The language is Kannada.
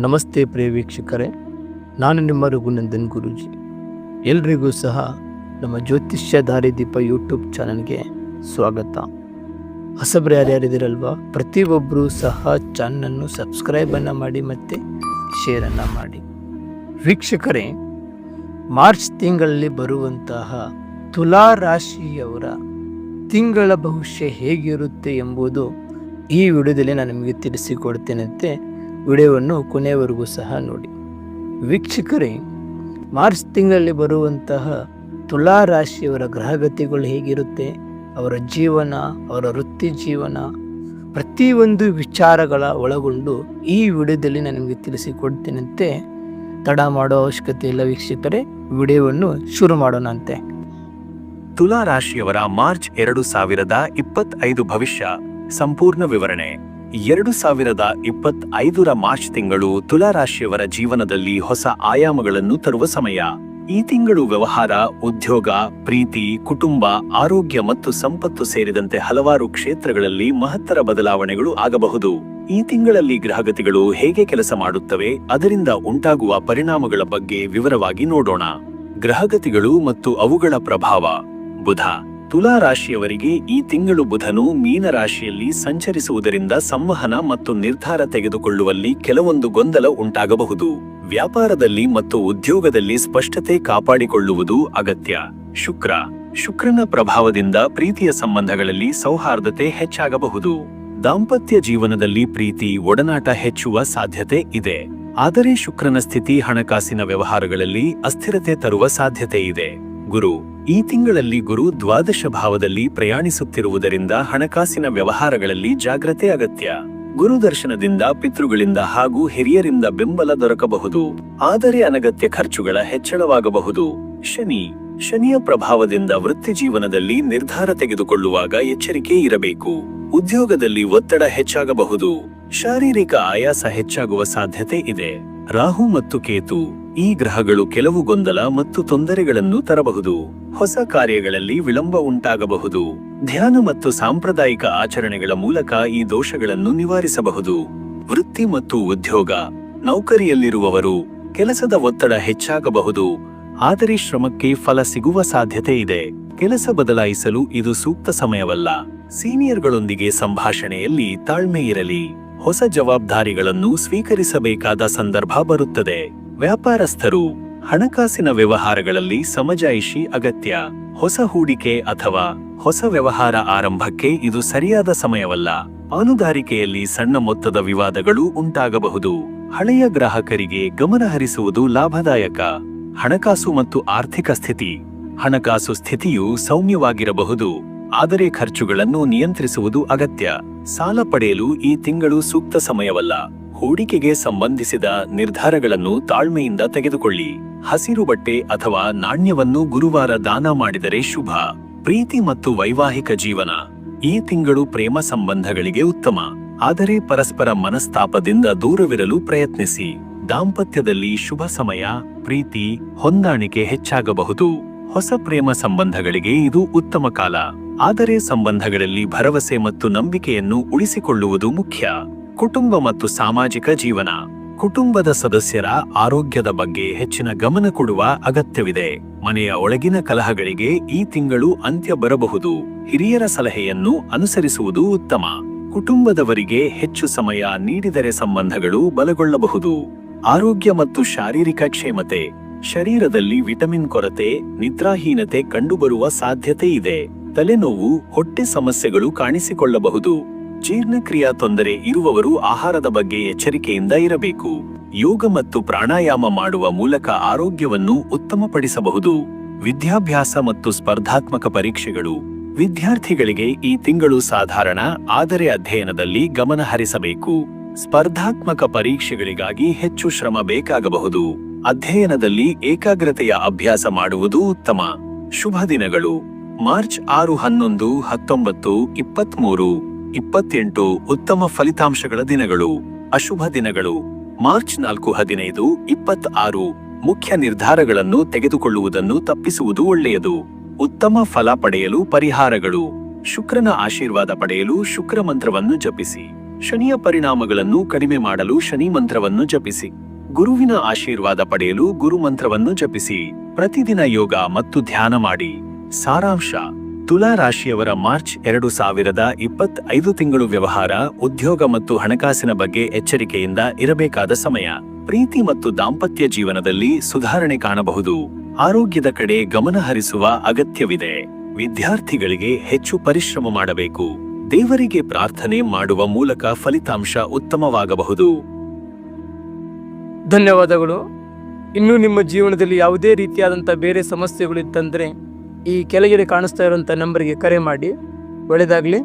ನಮಸ್ತೆ ಪ್ರಿಯ ವೀಕ್ಷಕರೇ, ನಾನು ನಿಮ್ಮ ರಘುನಂದನ್ ಗುರೂಜಿ. ಎಲ್ರಿಗೂ ಸಹ ನಮ್ಮ ಜ್ಯೋತಿಷ್ಯ ದಾರಿದೀಪ ಯೂಟ್ಯೂಬ್ ಚಾನಲ್ಗೆ ಸ್ವಾಗತ. ಹೊಸಬ್ರು ಯಾರ್ಯಾರಿದ್ದೀರಲ್ವಾ ಪ್ರತಿಯೊಬ್ಬರೂ ಸಹ ಚಾನಲನ್ನು ಸಬ್ಸ್ಕ್ರೈಬನ್ನು ಮಾಡಿ ಮತ್ತು ಶೇರನ್ನು ಮಾಡಿ. ವೀಕ್ಷಕರೇ, ಮಾರ್ಚ್ ತಿಂಗಳಲ್ಲಿ ಬರುವಂತಹ ತುಲಾ ರಾಶಿಯವರ ತಿಂಗಳ ಭವಿಷ್ಯ ಹೇಗಿರುತ್ತೆ ಎಂಬುದು ಈ ವಿಡಿಯೋದಲ್ಲಿ ನಾನು ನಿಮಗೆ ತಿಳಿಸಿಕೊಡ್ತೇನಂತೆ. ವಿಡಿಯೋವನ್ನು ಕೊನೆಯವರೆಗೂ ಸಹ ನೋಡಿ. ವೀಕ್ಷಕರೇ, ಮಾರ್ಚ್ ತಿಂಗಳಲ್ಲಿ ಬರುವಂತಹ ತುಲಾ ರಾಶಿಯವರ ಗ್ರಹಗತಿಗಳು ಹೇಗಿರುತ್ತೆ? ಅವರ ಜೀವನ, ಅವರ ವೃತ್ತಿ ಜೀವನ, ಪ್ರತಿಯೊಂದು ವಿಚಾರಗಳ ಒಳಗೊಂಡು ಈ ವಿಡಿಯೋದಲ್ಲಿ ನಾನು ನಿಮಗೆ ತಿಳಿಸಿಕೊಡ್ತೇನಂತೆ ತಡ ಮಾಡೋ ಅವಶ್ಯಕತೆ ಇಲ್ಲ ವೀಕ್ಷಕರೇ, ವಿಡಿಯೋವನ್ನು ಶುರು ಮಾಡೋಣಂತೆ. ತುಲಾ ರಾಶಿಯವರ ಮಾರ್ಚ್ ಎರಡು ಸಾವಿರದ ಇಪ್ಪತ್ತೈದು ಭವಿಷ್ಯ ಸಂಪೂರ್ಣ ವಿವರಣೆ. ಎರಡು ಸಾವಿರದ ಇಪ್ಪತ್ತೈದರ ಮಾರ್ಚ್ ತಿಂಗಳು ತುಲಾರಾಶಿಯವರ ಜೀವನದಲ್ಲಿ ಹೊಸ ಆಯಾಮಗಳನ್ನು ತರುವ ಸಮಯ. ಈ ತಿಂಗಳು ವ್ಯವಹಾರ, ಉದ್ಯೋಗ, ಪ್ರೀತಿ, ಕುಟುಂಬ, ಆರೋಗ್ಯ ಮತ್ತು ಸಂಪತ್ತು ಸೇರಿದಂತೆ ಹಲವಾರು ಕ್ಷೇತ್ರಗಳಲ್ಲಿ ಮಹತ್ತರ ಬದಲಾವಣೆಗಳು ಆಗಬಹುದು. ಈ ತಿಂಗಳಲ್ಲಿ ಗ್ರಹಗತಿಗಳು ಹೇಗೆ ಕೆಲಸ ಮಾಡುತ್ತವೆ, ಅದರಿಂದ ಉಂಟಾಗುವ ಪರಿಣಾಮಗಳ ಬಗ್ಗೆ ವಿವರವಾಗಿ ನೋಡೋಣ. ಗ್ರಹಗತಿಗಳು ಮತ್ತು ಅವುಗಳ ಪ್ರಭಾವ. ಬುಧ ತುಲಾ ರಾಶಿಯವರಿಗೆ ಈ ತಿಂಗಳು ಬುಧನು ಮೀನ ರಾಶಿಯಲ್ಲಿ ಸಂಚರಿಸುವುದರಿಂದ ಸಂವಹನ ಮತ್ತು ನಿರ್ಧಾರ ತೆಗೆದುಕೊಳ್ಳುವಲ್ಲಿ ಕೆಲವೊಂದು ಗೊಂದಲ ಉಂಟಾಗಬಹುದು. ವ್ಯಾಪಾರದಲ್ಲಿ ಮತ್ತು ಉದ್ಯೋಗದಲ್ಲಿ ಸ್ಪಷ್ಟತೆ ಕಾಪಾಡಿಕೊಳ್ಳುವುದು ಅಗತ್ಯ. ಶುಕ್ರ. ಶುಕ್ರನ ಪ್ರಭಾವದಿಂದ ಪ್ರೀತಿಯ ಸಂಬಂಧಗಳಲ್ಲಿ ಸೌಹಾರ್ದತೆ ಹೆಚ್ಚಾಗಬಹುದು. ದಾಂಪತ್ಯ ಜೀವನದಲ್ಲಿ ಪ್ರೀತಿ, ಒಡನಾಟ ಹೆಚ್ಚುವ ಸಾಧ್ಯತೆ ಇದೆ. ಆದರೆ ಶುಕ್ರನ ಸ್ಥಿತಿ ಹಣಕಾಸಿನ ವ್ಯವಹಾರಗಳಲ್ಲಿ ಅಸ್ಥಿರತೆ ತರುವ ಸಾಧ್ಯತೆ ಇದೆ. ಗುರು, ಈ ತಿಂಗಳಲ್ಲಿ ಗುರು ದ್ವಾದಶ ಭಾವದಲ್ಲಿ ಪ್ರಯಾಣಿಸುತ್ತಿರುವುದರಿಂದ ಹಣಕಾಸಿನ ವ್ಯವಹಾರಗಳಲ್ಲಿ ಜಾಗ್ರತೆ ಅಗತ್ಯ. ಗುರು ದರ್ಶನದಿಂದ ಪಿತೃಗಳಿಂದ ಹಾಗೂ ಹಿರಿಯರಿಂದ ಬೆಂಬಲ ದೊರಕಬಹುದು. ಆದರೆ ಅನಗತ್ಯ ಖರ್ಚುಗಳ ಹೆಚ್ಚಳವಾಗಬಹುದು. ಶನಿ, ಶನಿಯ ಪ್ರಭಾವದಿಂದ ವೃತ್ತಿ ಜೀವನದಲ್ಲಿ ನಿರ್ಧಾರ ತೆಗೆದುಕೊಳ್ಳುವಾಗ ಎಚ್ಚರಿಕೆ ಇರಬೇಕು. ಉದ್ಯೋಗದಲ್ಲಿ ಒತ್ತಡ ಹೆಚ್ಚಾಗಬಹುದು. ಶಾರೀರಿಕ ಆಯಾಸ ಹೆಚ್ಚಾಗುವ ಸಾಧ್ಯತೆ ಇದೆ. ರಾಹು ಮತ್ತು ಕೇತು ಈ ಗ್ರಹಗಳು ಕೆಲವು ಗೊಂದಲ ಮತ್ತು ತೊಂದರೆಗಳನ್ನು ತರಬಹುದು. ಹೊಸ ಕಾರ್ಯಗಳಲ್ಲಿ ವಿಳಂಬ ಉಂಟಾಗಬಹುದು. ಧ್ಯಾನ ಮತ್ತು ಸಾಂಪ್ರದಾಯಿಕ ಆಚರಣೆಗಳ ಮೂಲಕ ಈ ದೋಷಗಳನ್ನು ನಿವಾರಿಸಬಹುದು. ವೃತ್ತಿ ಮತ್ತು ಉದ್ಯೋಗ. ನೌಕರಿಯಲ್ಲಿರುವವರು ಕೆಲಸದ ಒತ್ತಡ ಹೆಚ್ಚಾಗಬಹುದು. ಆದರೆ ಶ್ರಮಕ್ಕೆ ಫಲ ಸಿಗುವ ಸಾಧ್ಯತೆ ಇದೆ. ಕೆಲಸ ಬದಲಾಯಿಸಲು ಇದು ಸೂಕ್ತ ಸಮಯವಲ್ಲ. ಸೀನಿಯರ್ಗಳೊಂದಿಗೆ ಸಂಭಾಷಣೆಯಲ್ಲಿ ತಾಳ್ಮೆ ಇರಲಿ. ಹೊಸ ಜವಾಬ್ದಾರಿಗಳನ್ನು ಸ್ವೀಕರಿಸಬೇಕಾದ ಸಂದರ್ಭ ಬರುತ್ತದೆ. ವ್ಯಾಪಾರಸ್ಥರು ಹಣಕಾಸಿನ ವ್ಯವಹಾರಗಳಲ್ಲಿ ಸಮಜಾಯಿಷಿ ಅಗತ್ಯ. ಹೊಸ ಹೂಡಿಕೆ ಅಥವಾ ಹೊಸ ವ್ಯವಹಾರ ಆರಂಭಕ್ಕೆ ಇದು ಸರಿಯಾದ ಸಮಯವಲ್ಲ. ಅನುದಾರಿಕೆಯಲ್ಲಿ ಸಣ್ಣ ಮೊತ್ತದ ವಿವಾದಗಳು ಉಂಟಾಗಬಹುದು. ಹಳೆಯ ಗ್ರಾಹಕರಿಗೆ ಗಮನಹರಿಸುವುದು ಲಾಭದಾಯಕ. ಹಣಕಾಸು ಮತ್ತು ಆರ್ಥಿಕ ಸ್ಥಿತಿ. ಹಣಕಾಸು ಸ್ಥಿತಿಯು ಸೌಮ್ಯವಾಗಿರಬಹುದು. ಆದರೆ ಖರ್ಚುಗಳನ್ನು ನಿಯಂತ್ರಿಸುವುದು ಅಗತ್ಯ. ಸಾಲ ಪಡೆಯಲು ಈ ತಿಂಗಳು ಸೂಕ್ತ ಸಮಯವಲ್ಲ. ಹೂಡಿಕೆಗೆ ಸಂಬಂಧಿಸಿದ ನಿರ್ಧಾರಗಳನ್ನು ತಾಳ್ಮೆಯಿಂದ ತೆಗೆದುಕೊಳ್ಳಿ. ಹಸಿರು ಬಟ್ಟೆ ಅಥವಾ ನಾಣ್ಯವನ್ನು ಗುರುವಾರ ದಾನ ಮಾಡಿದರೆ ಶುಭ. ಪ್ರೀತಿ ಮತ್ತು ವೈವಾಹಿಕ ಜೀವನ. ಈ ತಿಂಗಳು ಪ್ರೇಮ ಸಂಬಂಧಗಳಿಗೆ ಉತ್ತಮ. ಆದರೆ ಪರಸ್ಪರ ಮನಸ್ತಾಪದಿಂದ ದೂರವಿರಲು ಪ್ರಯತ್ನಿಸಿ. ದಾಂಪತ್ಯದಲ್ಲಿ ಶುಭ ಸಮಯ, ಪ್ರೀತಿ, ಹೊಂದಾಣಿಕೆ ಹೆಚ್ಚಾಗಬಹುದು. ಹೊಸ ಪ್ರೇಮ ಸಂಬಂಧಗಳಿಗೆ ಇದು ಉತ್ತಮ ಕಾಲ. ಆದರೆ ಸಂಬಂಧಗಳಲ್ಲಿ ಭರವಸೆ ಮತ್ತು ನಂಬಿಕೆಯನ್ನು ಉಳಿಸಿಕೊಳ್ಳುವುದು ಮುಖ್ಯ. ಕುಟುಂಬ ಮತ್ತು ಸಾಮಾಜಿಕ ಜೀವನ. ಕುಟುಂಬದ ಸದಸ್ಯರ ಆರೋಗ್ಯದ ಬಗ್ಗೆ ಹೆಚ್ಚಿನ ಗಮನ ಕೊಡುವ ಅಗತ್ಯವಿದೆ. ಮನೆಯ ಒಳಗಿನ ಕಲಹಗಳಿಗೆ ಈ ತಿಂಗಳು ಅಂತ್ಯ ಬರಬಹುದು. ಹಿರಿಯರ ಸಲಹೆಯನ್ನು ಅನುಸರಿಸುವುದು ಉತ್ತಮ. ಕುಟುಂಬದವರಿಗೆ ಹೆಚ್ಚು ಸಮಯ ನೀಡಿದರೆ ಸಂಬಂಧಗಳು ಬಲಗೊಳ್ಳಬಹುದು. ಆರೋಗ್ಯ ಮತ್ತು ಶಾರೀರಿಕ ಕ್ಷೇಮತೆ. ಶರೀರದಲ್ಲಿ ವಿಟಮಿನ್ ಕೊರತೆ, ನಿದ್ರಾಹೀನತೆ ಕಂಡುಬರುವ ಸಾಧ್ಯತೆ ಇದೆ. ತಲೆನೋವು, ಹೊಟ್ಟೆ ಸಮಸ್ಯೆಗಳು ಕಾಣಿಸಿಕೊಳ್ಳಬಹುದು. ಜೀರ್ಣಕ್ರಿಯಾ ತೊಂದರೆ ಇರುವವರು ಆಹಾರದ ಬಗ್ಗೆ ಎಚ್ಚರಿಕೆಯಿಂದ ಇರಬೇಕು. ಯೋಗ ಮತ್ತು ಪ್ರಾಣಾಯಾಮ ಮಾಡುವ ಮೂಲಕ ಆರೋಗ್ಯವನ್ನು ಉತ್ತಮಪಡಿಸಬಹುದು. ವಿದ್ಯಾಭ್ಯಾಸ ಮತ್ತು ಸ್ಪರ್ಧಾತ್ಮಕ ಪರೀಕ್ಷೆಗಳು. ವಿದ್ಯಾರ್ಥಿಗಳಿಗೆ ಈ ತಿಂಗಳು ಸಾಧಾರಣ, ಆದರೆ ಅಧ್ಯಯನದಲ್ಲಿ ಗಮನ ಹರಿಸಬೇಕು. ಸ್ಪರ್ಧಾತ್ಮಕ ಪರೀಕ್ಷೆಗಳಿಗಾಗಿ ಹೆಚ್ಚು ಶ್ರಮ ಬೇಕಾಗಬಹುದು. ಅಧ್ಯಯನದಲ್ಲಿ ಏಕಾಗ್ರತೆಯ ಅಭ್ಯಾಸ ಮಾಡುವುದು ಉತ್ತಮ. ಶುಭ ದಿನಗಳು. ಮಾರ್ಚ್ ಆರು ಹನ್ನೊಂದು ಹತ್ತೊಂಬತ್ತು ಇಪ್ಪತ್ಮೂರು. ಇಪ್ಪತ್ತೆಂಟು ಉತ್ತಮ ಫಲಿತಾಂಶಗಳ ದಿನಗಳು. ಅಶುಭ ದಿನಗಳು. ಮಾರ್ಚ್ ನಾಲ್ಕು ಹದಿನೈದು ಇಪ್ಪತ್ ಆರು ಮುಖ್ಯ ನಿರ್ಧಾರಗಳನ್ನು ತೆಗೆದುಕೊಳ್ಳುವುದನ್ನು ತಪ್ಪಿಸುವುದು ಒಳ್ಳೆಯದು. ಉತ್ತಮ ಫಲ ಪಡೆಯಲು ಪರಿಹಾರಗಳು. ಶುಕ್ರನ ಆಶೀರ್ವಾದ ಪಡೆಯಲು ಶುಕ್ರ ಮಂತ್ರವನ್ನು ಜಪಿಸಿ. ಶನಿಯ ಪರಿಣಾಮಗಳನ್ನು ಕಡಿಮೆ ಮಾಡಲು ಶನಿ ಮಂತ್ರವನ್ನು ಜಪಿಸಿ. ಗುರುವಿನ ಆಶೀರ್ವಾದ ಪಡೆಯಲು ಗುರು ಮಂತ್ರವನ್ನು ಜಪಿಸಿ. ಪ್ರತಿದಿನ ಯೋಗ ಮತ್ತು ಧ್ಯಾನ ಮಾಡಿ. ಸಾರಾಂಶ. ತುಲಾ ರಾಶಿಯವರ ಮಾರ್ಚ್ ಎರಡು ಸಾವಿರದ ಇಪ್ಪತ್ತೈದು ತಿಂಗಳು ವ್ಯವಹಾರ, ಉದ್ಯೋಗ ಮತ್ತು ಹಣಕಾಸಿನ ಬಗ್ಗೆ ಎಚ್ಚರಿಕೆಯಿಂದ ಇರಬೇಕಾದ ಸಮಯ. ಪ್ರೀತಿ ಮತ್ತು ದಾಂಪತ್ಯ ಜೀವನದಲ್ಲಿ ಸುಧಾರಣೆ ಕಾಣಬಹುದು. ಆರೋಗ್ಯದ ಕಡೆ ಗಮನ ಹರಿಸುವ ಅಗತ್ಯವಿದೆ. ವಿದ್ಯಾರ್ಥಿಗಳಿಗೆ ಹೆಚ್ಚು ಪರಿಶ್ರಮ ಮಾಡಬೇಕು. ದೇವರಿಗೆ ಪ್ರಾರ್ಥನೆ ಮಾಡುವ ಮೂಲಕ ಫಲಿತಾಂಶ ಉತ್ತಮವಾಗಬಹುದು. ಧನ್ಯವಾದಗಳು. ಇನ್ನು ನಿಮ್ಮ ಜೀವನದಲ್ಲಿ ಯಾವುದೇ ರೀತಿಯಾದಂಥ ಬೇರೆ ಸಮಸ್ಯೆಗಳು ಇತ್ತಂದರೆ ಈ ಕೆಳಗಡೆ ಕಾಣಿಸ್ತಾ ಇರುವಂಥ ನಂಬರ್ಗೆ ಕರೆ ಮಾಡಿ. ಒಳ್ಳೆಯದಾಗಲಿ